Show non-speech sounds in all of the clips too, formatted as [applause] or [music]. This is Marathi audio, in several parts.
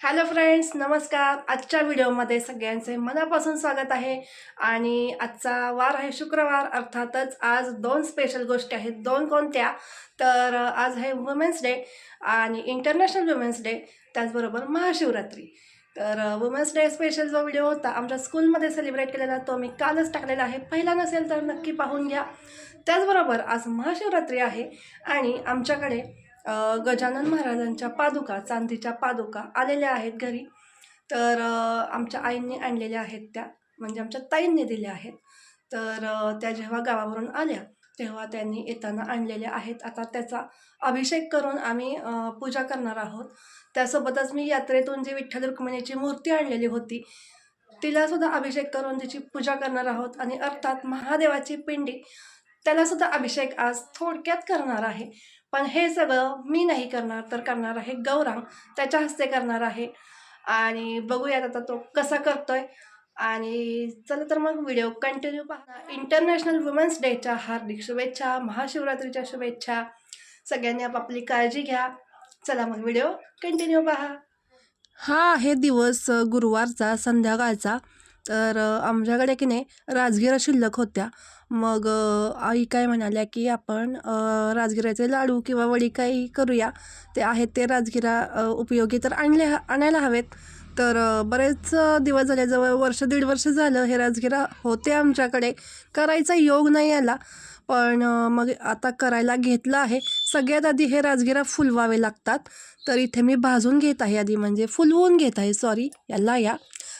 हॅलो फ्रेंड्स नमस्कार. आजच्या व्हिडिओमध्ये सगळ्यांचे मनापासून स्वागत आहे. आणि आजचा वार आहे शुक्रवार अर्थातच आज दोन स्पेशल गोष्टी आहेत. दोन कोणत्या? तर आज आहे वुमेन्स डे आणि इंटरनॅशनल वुमेन्स डे त्याचबरोबर महाशिवरात्री. तर वुमेन्स डे स्पेशल जो व्हिडिओ होता आमच्या स्कूलमध्ये सेलिब्रेट केलेला तो मी कालच टाकलेला आहे. पहिला नसेल तर नक्की पाहून घ्या. त्याचबरोबर आज महाशिवरात्री आहे आणि आमच्याकडे गजानन महाराजांच्या पादुका चांदीच्या पादुका आलेल्या आहेत घरी. तर आमच्या आईंनी आणलेल्या आहेत त्या. म्हणजे आमच्या ताईंनी दिल्या आहेत. तर त्या जेव्हा गावावरून आल्या तेव्हा त्यांनी येताना आणलेल्या आहेत. आता त्याचा अभिषेक करून आम्ही पूजा करणार आहोत. त्यासोबतच मी यात्रेतून जी विठ्ठल रुक्मिणीची मूर्ती आणलेली होती तिलासुद्धा अभिषेक करून तिची पूजा करणार आहोत. आणि अर्थात महादेवाची पिंडी त्यालासुद्धा अभिषेक आज थोडक्यात करणार आहे. पण हे सगळं मी नाही करणार तर करणार आहे गौरांग. त्याच्या हस्ते करणार आहे. आणि बघूयात आता तो कसा करतोय. आणि चला तर मग व्हिडिओ कंटिन्यू पहा इंटरनॅशनल वुमेन्स डेच्या हार्दिक शुभेच्छा महाशिवरात्रीच्या शुभेच्छा. सगळ्यांनी आपापली काळजी घ्या. चला मग व्हिडिओ कंटिन्यू पहा. हा आहे दिवस गुरुवारचा संध्याकाळचा. तर आमच्याकडे की नाही राजगिरा शिल्लक होत्या. मग आई काय म्हणाल्या की आपण राजगिराचे राजगिऱ्याचे लाडू किंवा वडी काही करूया? ते आहेत ते राजगिरा उपयोगी तर आणले आणायला हवेत. तर बरेच दिवस झाले जवळ वर्ष दीड वर्ष झालं हे राजगिरा होते आमच्याकडे. करायचा योग नाही आला. पण मग आता करायला घेतलं आहे. सगळ्यात आधी हे राजगिरा फुलवावे लागतात. तर इथे मी भाजून घेत आहे आधी. म्हणजे फुलवून घेत आहे. सॉरी याला या.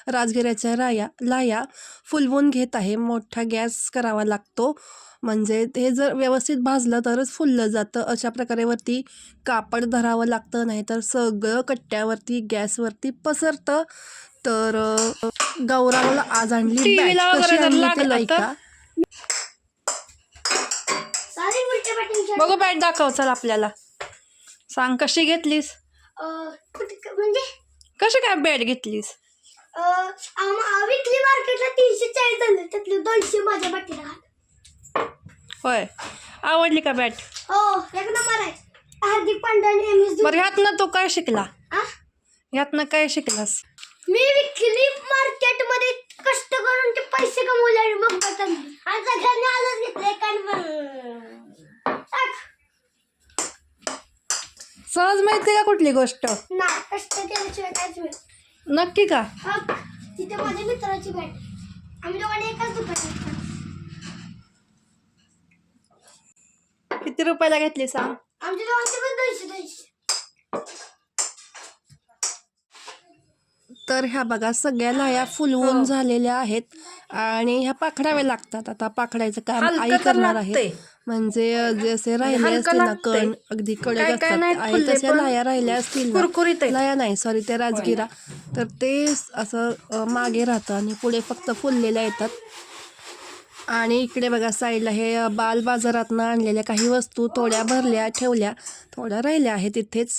राजगिऱ्याच्या राया लाया फुलवून घेत आहे. मोठा गॅस करावा लागतो. म्हणजे हे जर व्यवस्थित भाजलं तरच फुललं जातं. अशा प्रकारे वरती कापड धरावं लागतं. नाहीतर सगळं कट्ट्यावरती गॅसवरती पसरतं. तर अ, गौरांगला आज आणली ते बघू बॅट दाखव चल आपल्याला. सांग कशी घेतलीस? म्हणजे? कशी काय बॅट घेतलीस? विकली मार्केटला तीनशे चाळीस झाले. त्यातले दोनशे माझ्या पाठीला होय. आवडली का बॅट? हो एक नंबर आहे हार्दिक पांड्या एम एस बरं ह्यातनं तू काय शिकला? ह्यातनं काय शिकलास? मी विकली मार्केटमध्ये कष्ट करून ते पैसे कमवले आणि मग बटन. आणि सगळ्यांनी आलंच घेतलंय कारण सहज माहिती का कुठली गोष्ट? नाही कष्ट केल्याशिवाय काहीच मिळत नक्की का? हा तिथे माझ्या मित्राची बॅट आम्ही दोघांनी एकाच दुकानात किती रुपयाला घेतली सांग? आमच्या दोघांचे पण दोनशे दोनशे. तर ह्या बघा सगळ्या लाया फुलवून हो. झालेल्या आहेत आणि ह्या पाखडाव्या लागतात. आता पाखडायचं काम हलकं आई तर करणार लागतंय. आहे म्हणजे अ, जसे राहिले असतील ना. कण अगदी कडक असतात. तशा पण लाया राहिल्या असतील कुरकुरीत. लाया नाही सॉरी ते राजगिरा. तर ते असं मागे राहतं आणि पुढे फक्त फुललेल्या येतात. आणि इकडे बघा साईडला हे बाल बाजारातनं आणलेल्या काही वस्तू थोड्या भरल्या ठेवल्या थोड्या राहिल्या आहेत तिथेच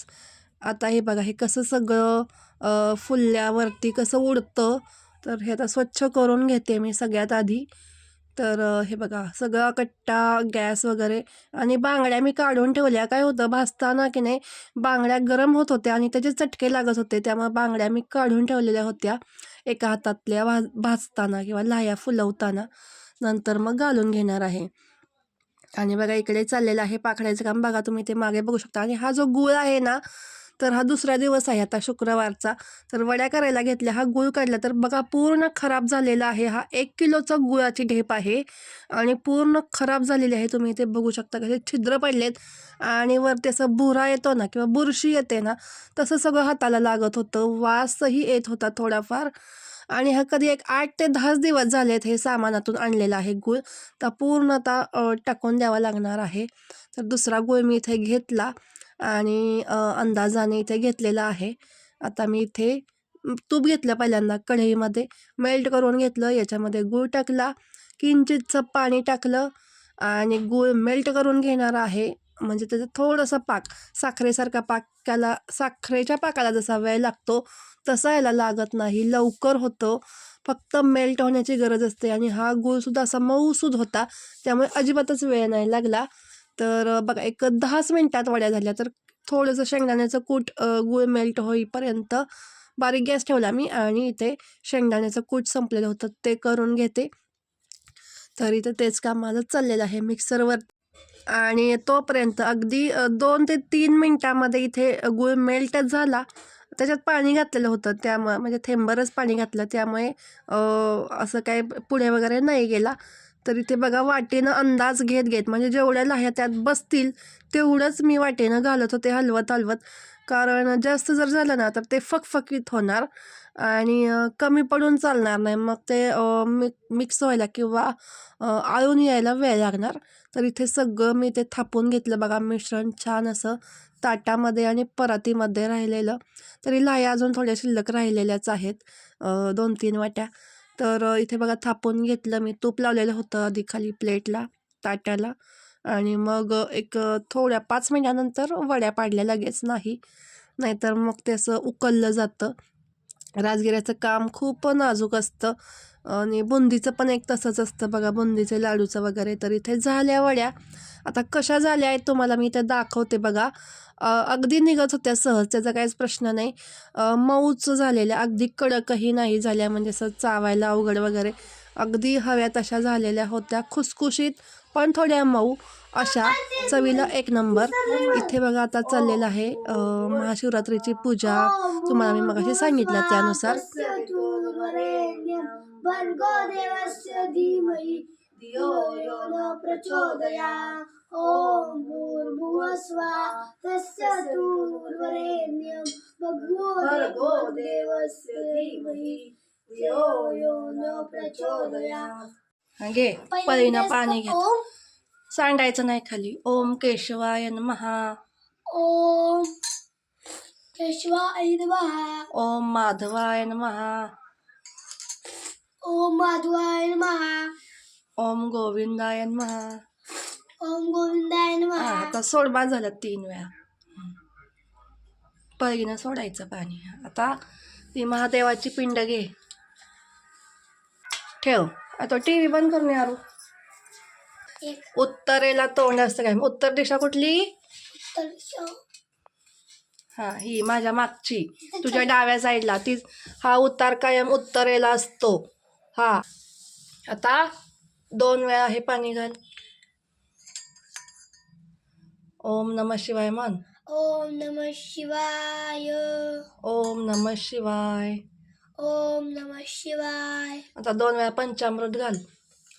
आता हे बघा हे कसं सगळं फुलल्यावरती कसं उडतं. तर हे आता स्वच्छ करून घेते मी सगळ्यात आधी. तर हे बघा सगळा कट्टा गॅस वगैरे आणि बांगड्या मी काढून ठेवल्या. काय होतं भाजताना की नाही बांगड्या गरम होत होत्या आणि त्याचे चटके लागत होते. त्यामुळे बांगड्या मी काढून ठेवलेल्या होत्या एका हातातल्या भाज भाजताना किंवा लाह्या फुलवताना. नंतर मग घालून घेणार आहे. आणि बघा इकडे चाललेलं आहे पाखड्याचं काम. बघा तुम्ही ते मागे बघू शकता. आणि हा जो गुळ आहे ना तर हा दुसरा दिवस आहे आता शुक्रवारचा. तर वड्या करायला घेतल्या हा गुळ काढला. तर बघा पूर्ण खराब झालेला आहे. हा एक किलोचा गुळाची ढेप आहे आणि पूर्ण खराब झालेली आहे. तुम्ही इथे बघू शकता कसे छिद्र पडलेत आणि वरती असं बुरा येतो ना किंवा बुरशी येते ना तसं सगळं हाताला लागत होतं. वासही येत होता थोडाफार आणि हा कधी एक आठ ते दहाच दिवस झालेत हे सामानातून आणलेलं आहे गूळ. तर पूर्ण आता टाकून द्यावा लागणार आहे. तर दुसरा गूळ मी इथे घेतला. आणि अंदाजाने इथे घेतलेला आहे. आता मी इथे तूप घेतलं पहिल्यांदा कढईमध्ये मेल्ट करून घेतलं याच्यामध्ये गूळ टाकला किंचितचं पाणी टाकलं आणि गूळ मेल्ट करून घेणार आहे. म्हणजे त्याचं थोडंसं पाक साखरेसारखा पाकाला साखरेच्या पाकाला जसा वेळ लागतो तसा याला लागत नाही लवकर होतं. फक्त मेल्ट होण्याची गरज असते आणि हा गूळसुद्धा असा मऊसूद होता त्यामुळे अजिबातच वेळ नाही लागला. तर बघा एक दहाच मिनटात वड्या झाल्या. तर थोडंसं शेंगदाण्याचं कूट अ, गूळ मेल्ट होईपर्यंत बारीक गॅस ठेवला मी आणि इथे शेंगदाण्याचं कूट संपलेलं होतं. ते करून घेते. तर इथे तेच काम माझं चाललेलं आहे मिक्सरवर. आणि तोपर्यंत अगदी दोन ते तीन मिनटामध्ये इथे गूळ मेल्ट झाला. त्याच्यात पाणी घातलेलं होतं. त्यामुळे म्हणजे थेंबरच पाणी घातलं. त्यामुळे असं काय पुढे वगैरे नाही गेला. तर इथे बघा वाटेनं अंदाज घेत घेत म्हणजे जेवढ्या लाह्या त्यात बसतील तेवढंच मी वाटेनं घालत होते हलवत हलवत. कारण जास्त जर झालं ना तर ते फकफकीत होणार आणि कमी पडून चालणार नाही. मग ते मिक मिक्स व्हायला किंवा आळून यायला वेळ लागणार. तर इथे सगळं मी ते थापून घेतलं बघा मिश्रण छान असं ताटामध्ये आणि परातीमध्ये राहिलेलं. तरी लाया अजून थोड्या शिल्लक राहिलेल्याच आहेत दोन तीन वाट्या. तर इथे बघा थापून घेतलं मी. तूप लावलेलं होतं आधी खाली प्लेटला ताट्याला आणि मग एक थोड्या पाच मिनिटानंतर वड्या पाडल्या लगेच नाही. नाहीतर मग ते असं उकललं जातं. राजगिऱ्याचं काम खूप नाजूक असतं. आणि बुंदीचं पण एक तसंच असतं बघा बुंदीचे लाडूचं वगैरे तर इथे झाल्या वड्या. आता कशा झाल्या आहेत तुम्हाला मी इथे दाखवते बघा. अगदी निघत होत्या सहज त्याचा काहीच प्रश्न नाही. मऊचं मऊच झालेल्या अगदी कडकही नाही झाल्या म्हणजे असं चावायला अवघड वगैरे. अगदी हव्या तशा झालेल्या होत्या खुसखुशीत पण थोड्या मऊ अशा चवीला एक नंबर. इथे बघा आता चाललेलं आहे महाशिवरात्रीची पूजा. तुम्हाला मी मगाशी सांगितलं त्यानुसार. प्रचोदया हा, घे पळीनं पाणी घे ओम सांडायचं नाही खाली ओम केशवाय महा ओम केशवाय नमः ओम माधवाय महा ओम माधवाय नमः ओम गोविंदाय महा ओम गोविंदाय हा, नमः आता सोडबा झालं तीन वेळा पळीनं सोडायचं पाणी आता ती महादेवाची पिंड घे ठेव. आता टी व्ही बंद करून यारू. एक. उत्तरेला तोंड असतं काय? उत्तर दिशा कुठली? हा ही माझ्या मागची. तुझ्या डाव्या साईडला. ती हा उतार कायम उत्तरेला असतो. हा. आता दोन वेळा हे पाणी घाल. ओम नम शिवाय मन ओम नमः शिवाय. ओम नम शिवाय. ओम नमः शिवाय. आता दोन वेळा पंचामृत घाल.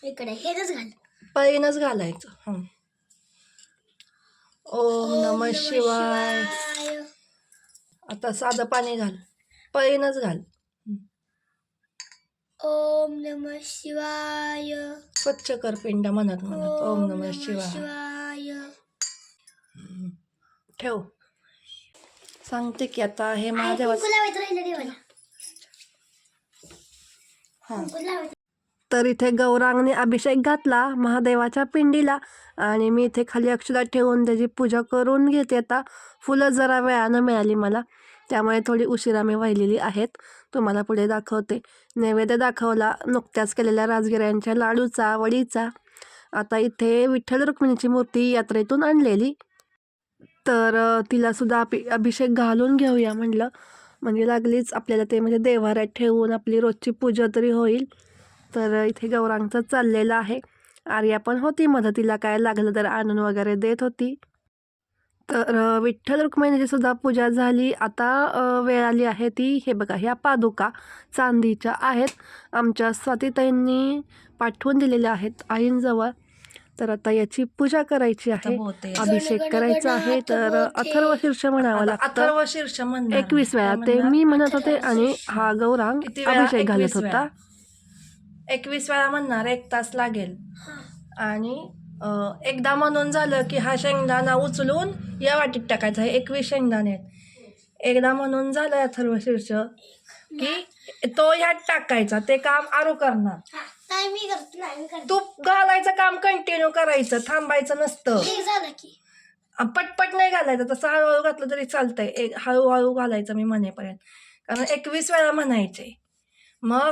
इकडे हेच घाल. पळीनच घालायचं हं. ओम नम शिवाय. आता साधं पाणी घाल. पळीनच घाल. ओम नमः शिवाय. स्वच्छ कर पिंड म्हणत म्हणत. ओम नम शिवाय. शिवाय. ठेव. सांगते की आता हे लावायचं राहिलं देवाला. लावायचं तर इथे गौरांगने अभिषेक घातला महादेवाच्या पिंडीला आणि मी इथे खाली अक्षदा ठेवून त्याची पूजा करून घेते. आता फुलं जरा वेळानं मिळाली मला त्यामुळे थोडी उशिरा मी वाहिलेली आहेत. तुम्हाला पुढे दाखवते. नैवेद्य दाखवला नुकत्याच केलेल्या राजगिऱ्यांच्या लाडूचा वडीचा. आता इथे विठ्ठल रुक्मिणीची मूर्ती यात्रेतून आणलेली. तर तिलासुद्धा अपि अभिषेक घालून घेऊया म्हटलं म्हणजे लागलीच आपल्याला ते म्हणजे देवाऱ्यात ठेवून आपली रोजची पूजा तरी होईल. तर इथे गौरांगचं चाललेलं आहे. आर्या पण होती मदतीला काय लागलं तर आणून वगैरे देत होती. तर विठ्ठल रुक्मिणीची सुद्धा पूजा झाली. आता वेळ आली आहे ती हे बघा ह्या पादुका चांदीच्या आहेत. आमच्या स्वातीताईंनी पाठवून दिलेल्या आहेत आईंजवळ. तर आता याची पूजा करायची आहे. अभिषेक करायचा आहे तर अथर्व शीर्ष म्हणावं लागतं. अथर्व शीर्ष एकवीस वेळा. ते? मी म्हणत होते आणि हा गौरांग किती वेळा? अभिषेक घालत एकवीस होता. एकवीस वेळा म्हणणार. एक तास लागेल. आणि एकदा म्हणून झालं की हा शेंगदाणा उचलून या वाटीत टाकायचा. आहे एकवीस शेंगदाणे. एकदा म्हणून झालं अथर्व शीर्ष की तो ह्यात टाकायचा. ते काम आरू करणार. नाही मी करतो नाही मी करतो तूप घालायचं काम कंटिन्यू करायचं थांबायचं नसतं. एक झालं की. पटपट नाही घालायचं तसं हळूहळू घातलं तरी चालतंय. एक हळूहळू घालायचं मी म्हणेपर्यंत कारण एकवीस वेळा म्हणायचे. मग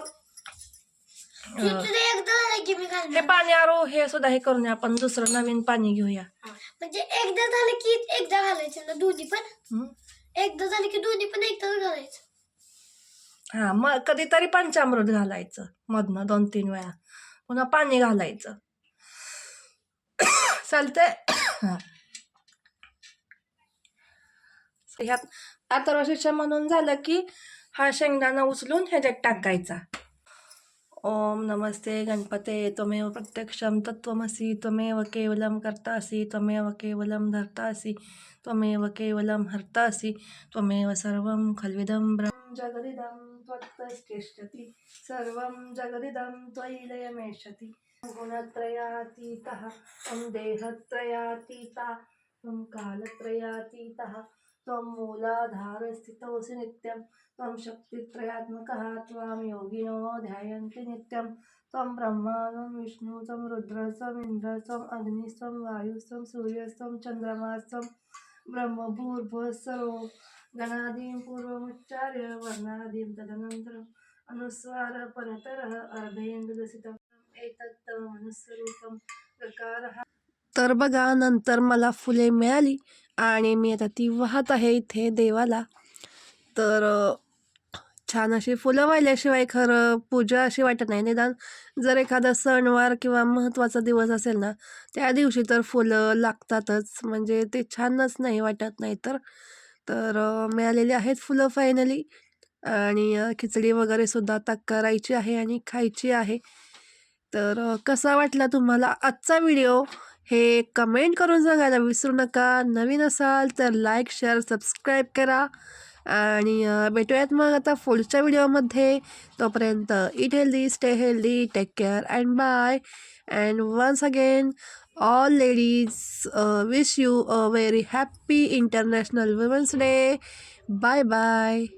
तुझं एकदा झालं की मी हे घालणार पाणी आरो हे सुद्धा हे करून आपण दुसरं नवीन पाणी घेऊया. हा. म्हणजे एकदा झालं की एकदा घालायचं ना दोन्ही पण. हं? एकदा झालं की दोन्ही पण एकदा घालायचं. हा मग कधीतरी पंचामृत घालायचं मधनं दोन तीन वेळा. पुन्हा पाणी घालायचं. [coughs] चालतंय. हां [coughs] ह्यात अथर्वशीर्ष म्हणून झालं की हा शेंगदाणा उचलून ह्याच्यात टाकायचा. ओम नमस्ते गणपते त्वमेव प्रत्यक्षम तत्वमसी त्वमेव केवलं करतासी त्वमेव केवलं धरतासी त्वमेव केवलं हरतासी त्वमेव सर्वं खलविदम ब्रह्म जगदिदं त्वत्तस्तिष्ठति सर्वं जगदिदं त्वयि लयमेष्यति गुणत्रयातीतः त्वं देहत्रयातीता त्वं कालत्रयातीतः त्वं मूलाधारस्थितोऽसि नित्यं त्वं शक्तित्रयात्मकः त्वां योगिनो ध्यायन्ति नित्यं त्वं ब्रह्मा त्वं विष्णु त्वं रुद्र त्वम् इन्द्र त्वम् अग्निस्त्वं वायुस्त्वं सूर्यस्त्वं चन्द्रमास्त्वं गणादीं पूर्वमुच्चार्य वर्णादीं तदनन्तरम् अनुस्वार परतरः अर्धेन्दुलसितम् एतत् मनुस्वरूपं प्रकारः। तर बघा नंतर मला फुले मिळाली आणि मी आता ती वाहत आहे इथे देवाला. तर छान अशी फुलं वाहिल्याशिवाय खरं पूजा अशी वाटत नाही. निदान जर एखादा सणवार किंवा महत्त्वाचा दिवस असेल ना त्या दिवशी तर फुलं लागतातच. म्हणजे ते छानच नाही वाटत नाही तर तर मिळालेली आहेत फुलं फायनली आणि खिचडी वगैरे सुद्धा आता करायची आहे आणि खायची आहे. तर कसा वाटला तुम्हाला आजचा व्हिडिओ? हे कमेंट करून सांगायला विसरू नका. नवीन असाल तर लाईक शेअर सबस्क्राईब करा. आणि भेटूयात मग आता पुढच्या व्हिडिओमध्ये. तोपर्यंत eat healthy stay healthy take care and bye and once again all ladies uh, wish you a very happy international women's day. Bye bye